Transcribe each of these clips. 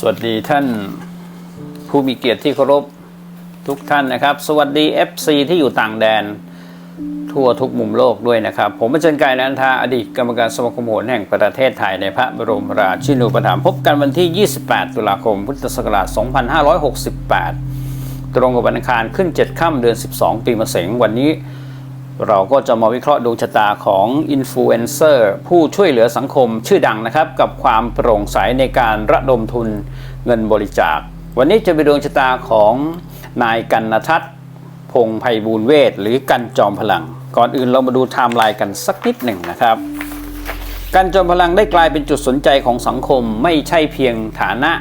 สวัสดีท่านผู้มีเกียรติที่เคารพทุกท่านนะครับ สวัสดี FC ที่อยู่ต่างแดน ทั่วทุกมุมโลกด้วยนะครับ ผมอาจารย์กายนันทาอดีตกรรมการสมาคมโหรแห่งประเทศไทยในพระบรมราชินูปถัมภ์พบกันวันที่ 28 ตุลาคม พุทธศักราช 2568 ตรงกับวันอังคารขึ้น 7 ค่ำเดือน 12 ปีมะเสงวันนี้ เราก็จะมาวิเคราะห์ดวงชะตาของอินฟลูเอนเซอร์ผู้ช่วยเหลือสังคมชื่อดังนะครับ กับความโปร่งใสในการระดมทุนเงินบริจาค วันนี้จะเป็นดวงชะตาของนายกันนทัศน์พงไพบูลเวทหรือกันจอมพลัง ก่อนอื่นเรามาดูไทม์ไลน์กันสักนิดหนึ่งนะครับการจอมพลังได้กลายเป็นจุดสนใจของสังคมไม่ใช่เพียงฐานะ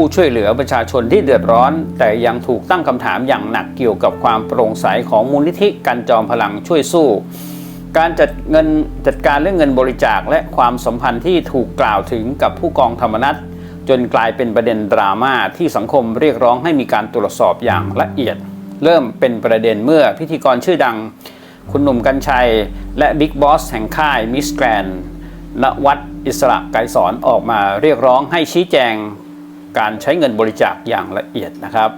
ผู้ช่วยเหลือประชาชนที่เดือดร้อน แต่ยังถูกตั้งคำถามอย่างหนักเกี่ยวกับความโปร่งใสของมูลนิธิการจอมพลังช่วยสู้ การจัดเงินจัดการเรื่องเงินบริจาคและความสัมพันธ์ที่ถูกกล่าวถึงกับผู้กองธรรมนัฐจนกลายเป็นประเด็นดราม่าที่สังคมเรียกร้องให้มีการตรวจสอบอย่างละเอียด เริ่มเป็นประเด็นเมื่อพิธีกรชื่อดัง คุณหนุ่มกัญชัย และบิ๊กบอสแห่งค่ายมิสแกรนนวัดอิสระไกรสอนออกมาเรียกร้องให้ชี้แจง การใช้เงินบริจาคอย่างละเอียดนะครับ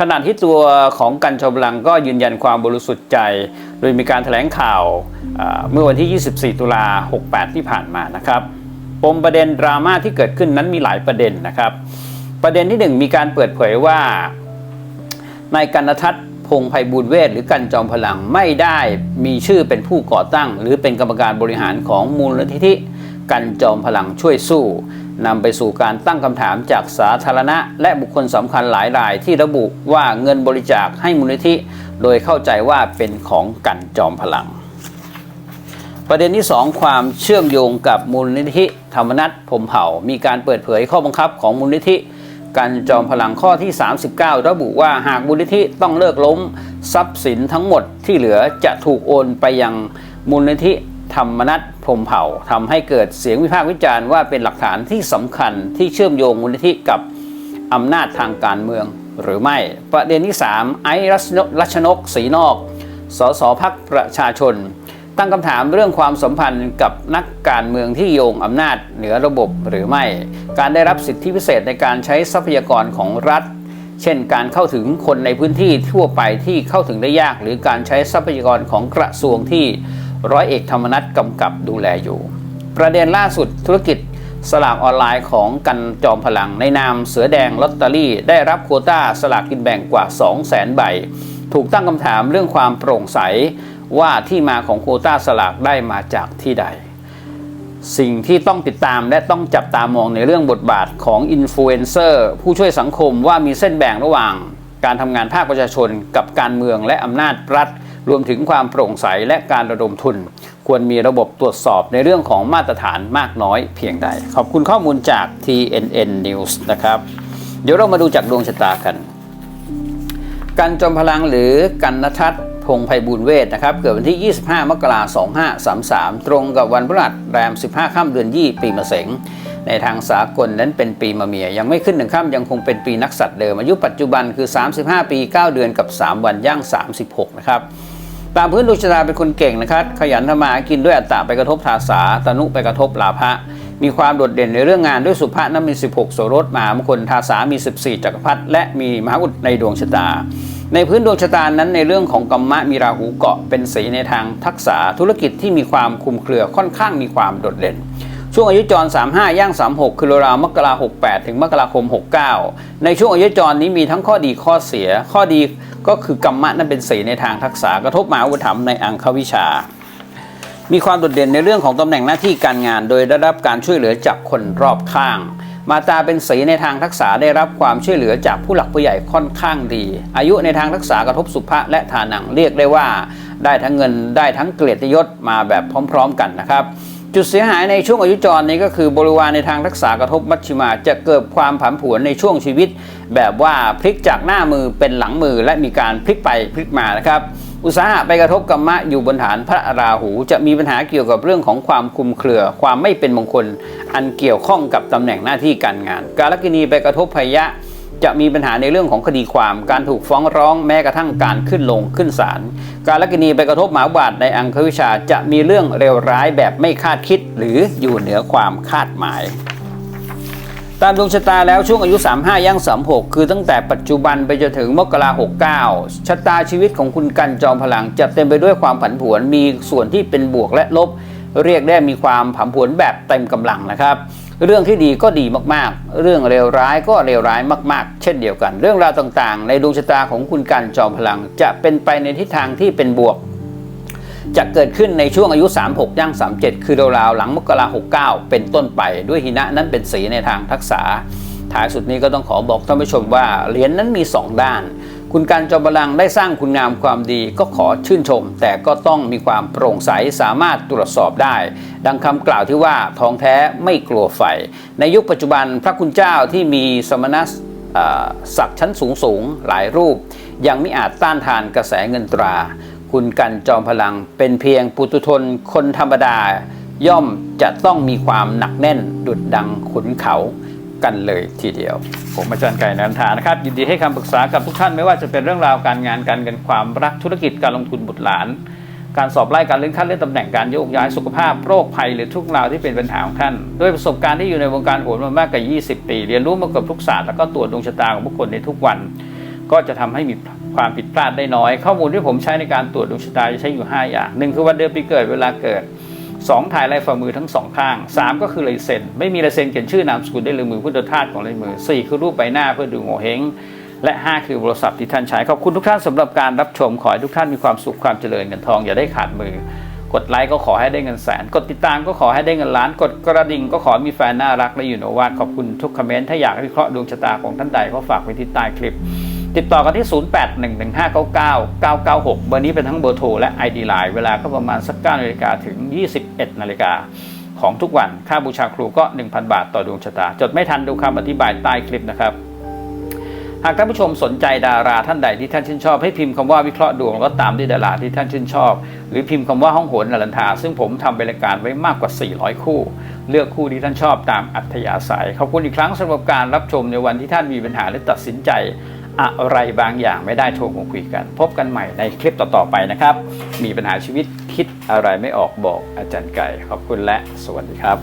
ขณะที่ตัวของกันชมลังก็ยืนยันความบริสุทธิ์ใจ โดยมีการแถลงข่าวเมื่อวันที่ 24 ตุลา 68 ที่ผ่านมานะครับปมประเด็นดราม่าที่เกิดขึ้นนั้นมีหลายประเด็นนะครับ ประเด็นที่หนึ่งมีการเปิดเผยว่านายกันทัศน์พงษ์ไพบูลย์เวทหรือกันจอมพลังไม่ได้มีชื่อเป็นผู้ก่อตั้ง หรือเป็นกรรมการบริหารของมูลนิธิกันจอมพลังช่วยสู้ นำไปสู่การตั้งคำถามจากสาธารณะ และบุคคลสำคัญหลายรายที่ระบุว่าเงินบริจาคให้มูลนิธิ โดยเข้าใจว่าเป็นของกันจอมพลัง ประเด็นที่ 2 ความเชื่อมโยงกับมูลนิธิ ธรรมนัตพมเผ่า มีการเปิดเผยข้อบังคับของมูลนิธิการจอมพลังข้อที่ 39 ระบุว่าหากมูลนิธิต้องเลิกล้ม ทรัพย์สินทั้งหมดที่เหลือจะถูกโอนไปยังมูลนิธิ ธรรมนัตพรมเผ่าทำให้เกิดเสียงวิพากษ์วิจารณ์ว่าเป็นหลักฐานที่สำคัญที่เชื่อมโยงมูลนิธิกับอำนาจทางการเมืองหรือไม่ ประเด็นที่ 3 ไอซ์รัชนกรัชนกศรีนอก สสพักประชาชน ตั้งคำถามเรื่องความสัมพันธ์กับนักการเมืองที่โยงอำนาจเหนือระบบหรือไม่ การได้รับสิทธิพิเศษในการใช้ทรัพยากรของรัฐ เช่น การเข้าถึงคนในพื้นที่ทั่วไปที่เข้าถึงได้ยาก หรือการใช้ทรัพยากรของกระทรวงที่ ร้อยเอกธรรมนัฐกำกับดูแลอยู่ ประเด็นล่าสุดธุรกิจสลากออนไลน์ของกันจอมพลังในนามเสือแดงลอตเตอรี่ ได้รับโควต้าสลากกินแบ่งกว่า 2 0 0 0 0 0ใบ ถูกตั้งคำถามเรื่องความโปร่งใสว่าที่มาของโควต้าสลากได้มาจากที่ใด สิ่งที่ต้องติดตามและต้องจับตามองในเรื่องบทบาทของอินฟลูเอนเซอร์ผู้ช่วยสังคมว่ามีเส้นแบ่งระหว่าง การทำงานภาคประชาชนกับการเมืองและอำนาจรัฐ รวมถึงความโปร่งใสและการระดมทุน ควรมีระบบตรวจสอบในเรื่องของมาตรฐานมากน้อยเพียงใด ขอบคุณข้อมูลจาก TNN News นะครับ เดี๋ยวเรามาดูจากดวงชะตากัน กันจอมพลังหรือกันนทัศน์พงไพบูลเวทนะครับ เกิดวันที่ 25 มกราคม 2533 ตรงกับวันพฤหัสแรม 15 ค่ำเดือนยี่ปีมะเสงในทางสากลนั้นเป็นปีมะเมีย ยังไม่ขึ้นหนึ่งค่ำยังคงเป็นปีนักสัตว์เดิม อายุปัจจุบันคือ 35 ปี 9 เดือนกับ 3 วันย่าง 36 นะครับ ตามพื้นดวงชะตาเป็นคนเก่งนะครับ ขยันทำมาหากินด้วยอัตตะไปกระทบทาสาตนุไปกระทบลาภะมีความโดดเด่นในเรื่องงานด้วยสุภาพนั้นมี 16 โสรสมหามงคลทาสามี 14 จักรพรรดิและมีมหาอุดในดวงชะตา ในพื้นดวงชะตานั้นในเรื่องของกรรมะมีราหูเกาะเป็นสีในทางทักษะธุรกิจที่มีความคลุมเครือค่อนข้างมีความโดดเด่นช่วงอายุจร 35 ย่าง 36 คือราวมกรา68 ถึงมกราคม 69 ในช่วงอายุจรนี้มีทั้งข้อดีข้อเสีย ข้อดี ก็คือกรรมะนั้นเป็นสีในทางทักษะกระทบมหาอุปถัมในอังควิชา มีความโดดเด่นในเรื่องของตำแหน่งหน้าที่การงาน โดยได้รับการช่วยเหลือจากคนรอบข้าง มาตาเป็นสีในทางทักษะได้รับความช่วยเหลือจากผู้หลักผู้ใหญ่ค่อนข้างดี อายุในทางทักษะกระทบสุภะและฐานังเรียกได้ว่า ได้ทั้งเงินได้ทั้งเกียรติยศมาแบบพร้อม ๆ กันนะครับจุดเสียหายในช่วงอายุจรนี้ก็คือบริวารในทางทักษะกระทบมัชชิมา จะเกิดความผันผวนในช่วงชีวิต แบบว่าพลิกจากหน้ามือเป็นหลังมือและมีการพลิกไปพลิกมานะครับ อุตสาหะไปกระทบกรรมะอยู่บนฐานพระราหู จะมีปัญหาเกี่ยวกับเรื่องของความคลุมเครือ ความไม่เป็นมงคล อันเกี่ยวข้องกับตำแหน่งหน้าที่การงาน กาลกินีไปกระทบพยะจะมีปัญหาในเรื่องของคดีความ การถูกฟ้องร้องแม้กระทั่งการขึ้นลงขึ้นศาล การลักินีไปกระทบหมาบาดในอังควิชาจะมีเรื่องเลวร้ายแบบไม่คาดคิด หรืออยู่เหนือความคาดหมาย ตามดวงชะตาแล้วช่วงอายุ 35ย่าง36 คือตั้งแต่ปัจจุบันไปจนถึงมกราหกเก้าชะตาชีวิตของคุณกันจอมพลังจะเต็มไปด้วยความผันผวนมีส่วนที่เป็นบวกและลบ เรียกได้มีความผันผวนแบบเต็มกำลังนะครับ เรื่องที่ดีก็ดีมากๆ เรื่องเลวร้ายก็เลวร้ายมาก ๆ เช่นเดียวกัน เรื่องราวต่างๆ ในดวงชะตาของคุณกันจอมพลัง จะเป็นไปในทิศทางที่เป็นบวก จะเกิดขึ้นในช่วงอายุ 36ย่าง37 คือราวๆหลังมกราหกเเป็นต้นไป ด้วยหินะนั้นเป็นสีในทางทักษะท้ายสุดนี้ก็ต้องขอบอกท่านผู้ชมว่าเหรียญนนั้นมี 2 ด้าน คุณการจอมพลังได้สร้างคุณงามความดีก็ขอชื่นชม แต่ก็ต้องมีความโปร่งใสสามารถตรวจสอบได้ ดังคำกล่าวที่ว่าทองแท้ไม่กลัวไฟ ในยุคปัจจุบันพระคุณเจ้าที่มีสมณศักดิ์ชั้นสูงสูงหลายรูป ยังไม่อาจต้านทานกระแสเงินตรา คุณกันจอมพลังเป็นเพียงปุตุชนคนธรรมดา ย่อมจะต้องมีความหนักแน่นดุดดังขุนเขากันเลยทีเดียว ผมอาจารย์ไก่นันทานะครับ ยินดีให้คำปรึกษากับทุกท่านไม่ว่าจะเป็นเรื่องราวการงานการเงินความรักธุรกิจการลงทุนบุตรหลาน การสอบไล่การเลื่อนขั้นเลื่อนตำแหน่งการโยกย้ายสุขภาพโรคภัยหรือทุกราวที่เป็นปัญหาของท่านด้วยประสบการณ์ที่อยู่ในวงการโหนมามากกว่า 20 ปี เรียนรู้มาเกับทุกศาสตร์แล้วก็ตรวจดวงชะตาของผู้คนในทุกวัน ก็จะทำให้มี ความผิดพลาดได้น้อย ข้อมูลที่ผมใช้ในการตรวจดวงชะตาจะใช้อยู่ 5 อย่างหนึ่งคือวันเดือนปีเกิดเวลาเกิด 2 ถ่ายลายฝ่ามือทั้งสองข้าง 3 ก็คือลายเซ็น ไม่มีลายเซ็นเขียนชื่อนามสกุลได้เลยมือพุทธทาสของลายมือ 4 คือรูปใบหน้าเพื่อดูโง่เฮงและ 5 คือโทรศัพท์ที่ท่านใช้ขอบคุณทุกท่านสำหรับการรับชมขอให้ทุกท่านมีความสุขความเจริญเงินทองอย่าได้ขาดมือ กดไลค์ก็ขอให้ได้เงินแสน กดติดตามก็ขอให้ได้เงินล้าน กดกระดิ่งก็ขอมีแฟนน่ารักและอยู่โนวาดขอบคุณทุกคอมเมนต์ถ้าอยากวิเคราะห์ดวงชะตาของท่านใดก็ฝากไว้ที่ใต้คลิป ติดต่อกันที่ 0811599996 เบอร์นี้เป็นทั้งเบอร์โทรและ ID Line เวลาก็ประมาณสัก9นาฬิกาถึง 21นาฬิกาของทุกวัน ค่าบูชาครูก็ 1,000 บาทต่อดวงชะตา จดไม่ทันดูคำอธิบายใต้คลิปนะครับ หากท่านผู้ชมสนใจดาราท่านใดที่ท่านชื่นชอบ ให้พิมพ์คำว่าวิเคราะห์ดวงแล้วก็ตามด้วยดาราที่ท่านชื่นชอบ หรือพิมพ์คำว่าห้องโหนนรันทา ซึ่งผมทำเป็นรายการไว้มากกว่า 400 คู่ เลือกคู่ที่ท่านชอบตามอัธยาศัย ขอบคุณอีกครั้งสำหรับการรับชมในวันที่ท่านมีปัญหาและตัดสินใจ อะไรบางอย่างไม่ได้โทรมาคุยกัน พบกันใหม่ในคลิปต่อๆไปนะครับ มีปัญหาชีวิตคิดอะไรไม่ออกบอกอาจารย์ไก่ ขอบคุณและสวัสดีครับ